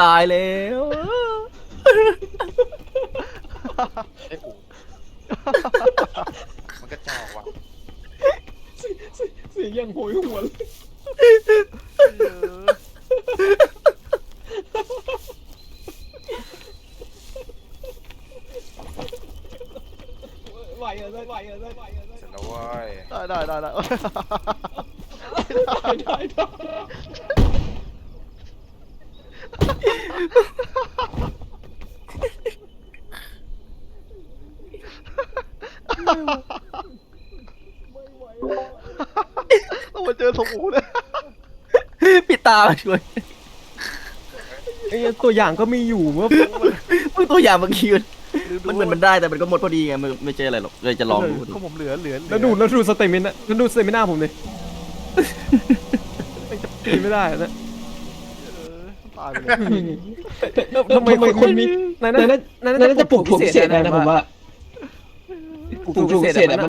ตายแล้วไอ้กูมันกระจอกว่ะเสียงยังโหยหวนเลยไหวเหรอไหวเหรอไหวเหรอเสร็จแล้วเว้ย ได้ได้ได้ได้ ได้ได้ ต้องมาเจอสมูเนี่ยปิดตามาช่วยไอ้ตัวอย่างก็มีอยู่ว่ามึงตัวอย่างเมื่อกี้มันมันเหมือนมันได้แต่มันก็หมดพอดีไงมันไม่เจออะไรหรอกเลยจะลองดูก็ผมเหลือเหลือแล้วดูแล้วดูสเตมินอะแล้วดูสเตมิน่าผมดิตีไม่ได้นะตายไปเลยทำไมคนคนมีนั่นนั่นนั่นน่าจะปลูกพิเศษนะผมว่า ปลูกพิเศษอะ